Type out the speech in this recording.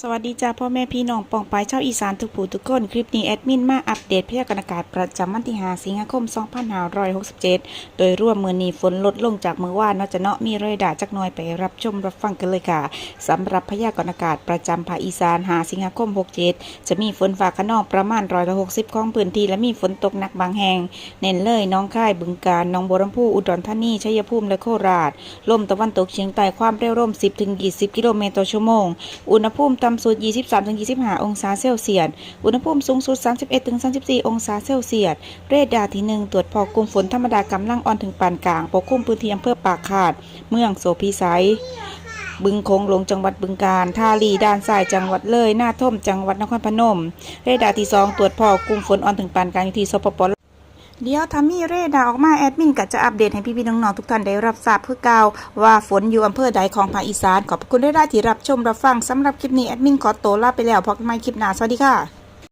สวัสดีจ้าพ่อแม่พี่น้องปองปายชาวอีสานทุกผู้ทุกคน คลิปนี้แอดมินมาอัปเดตพยากรณ์อากาศประจำวันที่5สิงหาคม 2567 โดยร่วมมือนี้ฝนลดลงจากเมื่อวานเนาจะเนาะมีเรยด่าจักหน่อยไปรับชมรับฟังกันเลยค่ะสำหรับพยากรณ์อากาศประจำภาคอีสาน5สิงหาคม 67 จะมีฝนฟ้าขนองประมาณร้อยละ60 ของพื้นที่และมีฝนตกหนักบางแห่งเน้นเลยน้องค่ายบึงกาฬหน้องบัวลำพูอุดรธานีชัยภูมิและโคราชลมตะวันตกเฉียงใต้ความเร็วลม 10-20 กิโลเมตรต่อชั่วโมงอุณหภูมิต่ำสุด 23-25 องศาเซลเซียส อุณหภูมิสูงสุด 31-34 องศาเซลเซียส เรดาร์ที่ 1 ตรวจพอกลุ่มฝนธรรมดากำลังอ่อนถึงปานกลาง ปกคลุมพื้นที่อำเภอปากขาด เมืองโสพีไซบึงโคงหลงจังหวัดบึงกาฬท่าลีด้านซ้ายจังหวัดเลยหน้าท่มจังหวัดนครพนม เรดาร์ที่ 2 ตรวจพอกลุ่มฝนอ่อนถึงปานกลางอยู่ที่สปป เดี๋ยวทามีเรดาออกมาแอดมินก็จะอัปเดตให้พี่พี่น้องๆทุกท่านได้รับทราบเพื่อเก่าว่าฝนอยู่อำเภอใดของภาคอีสานขอบคุณได้ได้ที่รับชมรับฟังสำหรับคลิปนี้แอดมินขอตัวลาไปแล้วพบกันใหม่คลิปหน้าสวัสดีค่ะ